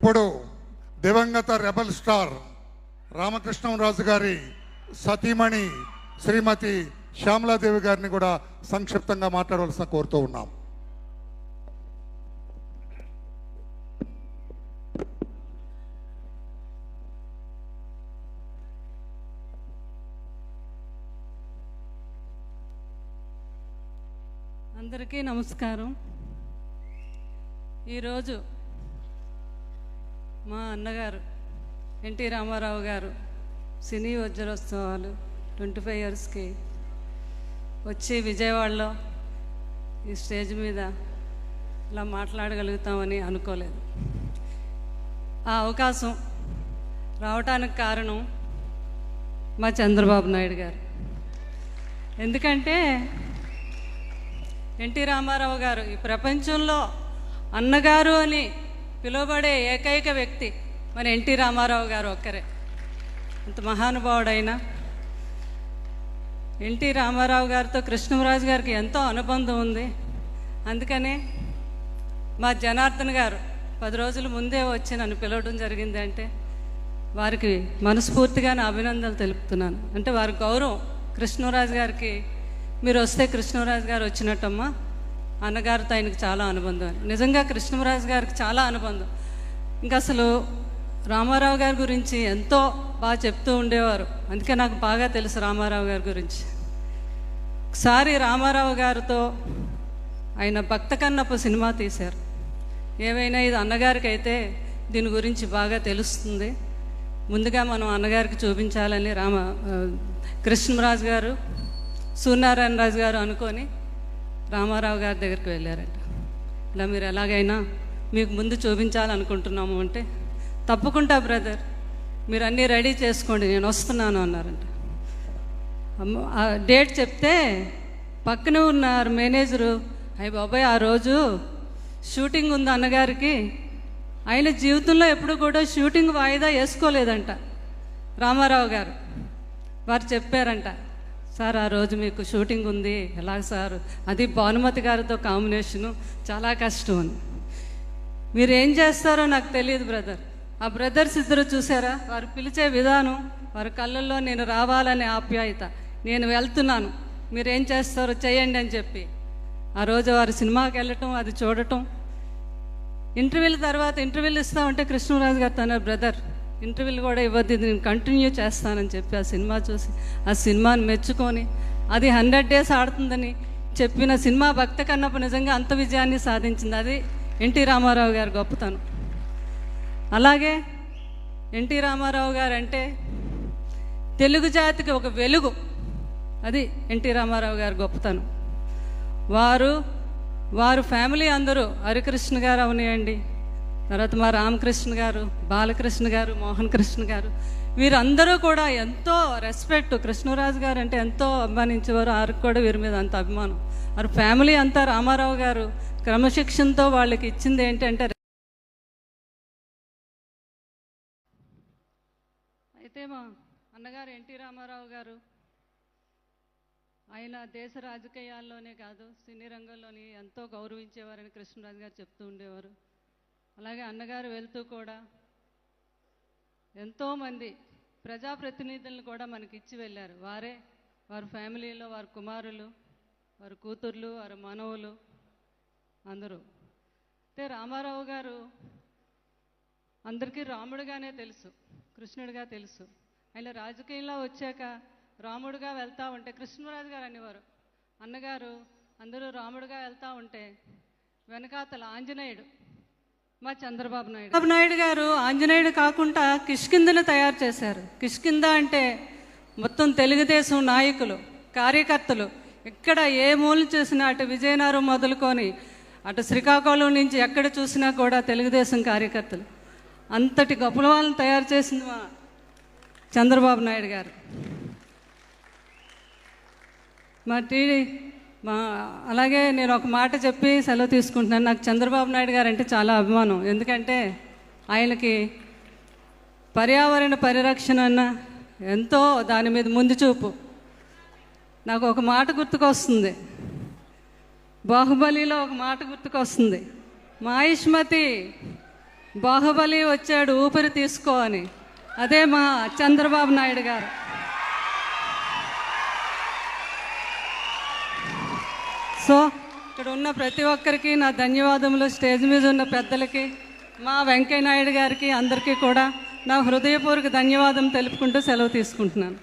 ఇప్పుడు దివంగత rebel star Ramakrishnamraju గారి సతీమణి శ్రీమతి శ్యామలాదేవి గారిని కూడా సంక్షిప్తంగా మాట్లాడవలసిన కోరుతూ ఉన్నాం. అందరికీ నమస్కారం. ఈరోజు మా అన్నగారు ఎన్టీ రామారావు గారు సినీ వజ్రోత్సవాలు ట్వంటీ ఫైవ్ ఇయర్స్కి వచ్చి విజయవాడలో ఈ స్టేజ్ మీద ఇలా మాట్లాడగలుగుతామని అనుకోలేదు. ఆ అవకాశం రావటానికి కారణం మా చంద్రబాబు నాయుడు గారు. ఎందుకంటే ఎన్టీ రామారావు గారు ఈ ప్రపంచంలో అన్నగారు అని పిలువబడే ఏకైక వ్యక్తి మన ఎన్టీ రామారావు గారు ఒక్కరే. అంత మహానుభావుడైన. ఎన్టీ రామారావు గారితో కృష్ణరాజు గారికి ఎంతో అనుబంధం ఉంది. అందుకనే మా జనార్దన్ గారు పది రోజుల ముందే వచ్చి నన్ను పిలవడం జరిగిందంటే వారికి మనస్ఫూర్తిగా నా అభినందనలు తెలుపుతున్నాను. అంటే వారి గౌరవం కృష్ణరాజు గారికి మీరు వస్తే కృష్ణరాజు గారు వచ్చినట్టమ్మా. అన్నగారితో ఆయనకు చాలా అనుబంధం. అని. నిజంగా కృష్ణరాజు గారికి చాలా అనుబంధం. ఇంకా అసలు రామారావు గారి గురించి ఎంతో బాగా చెప్తూ ఉండేవారు. అందుకే నాకు బాగా తెలుసు రామారావు గారి గురించి. ఒకసారి రామారావు గారితో ఆయన భక్త కన్నప్ప సినిమా తీశారు. ఏమైనా ఇది అన్నగారికి అయితే దీని గురించి బాగా తెలుస్తుంది. ముందుగా మనం అన్నగారికి చూపించాలని రామ కృష్ణరాజు గారు సూర్యనారాయణ రాజు గారు అనుకొని రామారావు గారి దగ్గరికి వెళ్ళారంట. ఇలా మీరు ఎలాగైనా మీకు ముందు చూపించాలనుకుంటున్నాము అంటే తప్పకుండా బ్రదర్ మీరు అన్నీ రెడీ చేసుకోండి నేను వస్తున్నాను అన్నారంట. డేట్ చెప్తే పక్కనే ఉన్నారు మేనేజరు. అయ్యి బాబాయ్ ఆ రోజు షూటింగ్ ఉంది అన్నగారికి. ఆయన జీవితంలో ఎప్పుడు కూడా షూటింగ్ వాయిదా వేసుకోలేదంట రామారావు గారు. వారు చెప్పారంట సార్ ఆ రోజు మీకు షూటింగ్ ఉంది. ఎలా సార్? అది భానుమతి గారితో కాంబినేషను. చాలా కష్టం అని. మీరు ఏం చేస్తారో నాకు తెలియదు బ్రదర్. ఆ బ్రదర్స్ ఇద్దరు చూసారా? వారు పిలిచే విధానం వారి కళ్ళల్లో నేను రావాలనే ఆప్యాయత. నేను వెళ్తున్నాను. మీరు ఏం చేస్తారో చేయండి అని చెప్పి. ఆ రోజు వారు సినిమాకి వెళ్ళటం అది చూడటం. ఇంటర్వ్యూల తర్వాత ఇంటర్వ్యూలు ఇస్తామంటే కృష్ణరాజు గారు తన బ్రదర్. ఇంటర్వ్యూలు కూడా ఇవ్వద్దు ఇది నేను కంటిన్యూ చేస్తానని చెప్పి ఆ సినిమా చూసి ఆ సినిమాని మెచ్చుకొని అది హండ్రెడ్ డేస్ ఆడుతుందని చెప్పిన సినిమా భక్త కన్నప్ప నిజంగా అంత విజయాన్ని సాధించింది. అది ఎన్టీ రామారావు గారు గొప్పతనం. అలాగే ఎన్టీ రామారావు గారు అంటే తెలుగు జాతికి ఒక వెలుగు. అది ఎన్టీ రామారావు గారు గొప్పతనం. వారు వారు ఫ్యామిలీ అందరూ హరికృష్ణ గారు అవనియండి. తర్వాత మా రామకృష్ణ గారు బాలకృష్ణ గారు మోహన్ కృష్ణ గారు వీరందరూ కూడా ఎంతో రెస్పెక్ట్ కృష్ణరాజు గారు అంటే ఎంతో అభిమానించేవారు. వారికి కూడా వీరి మీద అంత అభిమానం. వారి ఫ్యామిలీ అంతా రామారావు గారు క్రమశిక్షణతో వాళ్ళకి ఇచ్చింది ఏంటంటే అయితే మా అన్నగారు ఎన్టీ రామారావు గారు ఆయన దేశ రాజకీయాల్లోనే కాదు సినీ రంగంలోని ఎంతో గౌరవించేవారని కృష్ణరాజు గారు చెప్తూ ఉండేవారు. అలాగే అన్నగారు వెళ్తూ కూడా ఎంతోమంది ప్రజాప్రతినిధులను కూడా మనకి ఇచ్చి వెళ్ళారు. వారే వారి ఫ్యామిలీలో వారి కుమారులు వారి కూతుర్లు వారి మనవులు అందరూ. అయితే రామారావు గారు అందరికీ రాముడుగానే తెలుసు కృష్ణుడిగా తెలుసు. ఆయన రాజకీయంలో వచ్చాక రాముడుగా వెళ్తా ఉంటే కృష్ణరాజు గారు అనేవారు అన్నగారు అందరూ రాముడుగా వెళ్తా ఉంటే వెనకాతల ఆంజనేయుడు మా చంద్రబాబు నాయుడు చంద్రబాబు నాయుడు గారు ఆంజనేయుడు కాకుండా కిష్కిందను తయారు చేశారు. కిష్కింద అంటే మొత్తం తెలుగుదేశం నాయకులు కార్యకర్తలు. ఎక్కడ ఏ మూలు చూసినా అటు విజయనగరం మొదలుకొని అటు శ్రీకాకుళం నుంచి ఎక్కడ చూసినా కూడా తెలుగుదేశం కార్యకర్తలు. అంతటి గొప్పల వాళ్ళని తయారు చేసింది మా చంద్రబాబు నాయుడు గారు. మా టీడీ మా అలాగే నేను ఒక మాట చెప్పి సెలవు తీసుకుంటున్నాను. నాకు చంద్రబాబు నాయుడు గారు అంటే చాలా అభిమానం. ఎందుకంటే ఆయనకి పర్యావరణ పరిరక్షణ అన్న ఎంతో దాని మీద ముందు చూపు. నాకు ఒక మాట గుర్తుకొస్తుంది. బాహుబలిలో ఒక మాట గుర్తుకొస్తుంది. మాయుష్మతి బాహుబలి వచ్చాడు ఊపిరి తీసుకో అని. అదే మా చంద్రబాబు నాయుడు గారు. సో ఇక్కడ ఉన్న ప్రతి ఒక్కరికి నా ధన్యవాదములు. స్టేజ్ మీద ఉన్న పెద్దలకి మా వెంకయ్య నాయుడు గారికి అందరికీ కూడా నా హృదయపూర్వక ధన్యవాదం తెలుపుకుంటూ సెలవు తీసుకుంటున్నాను.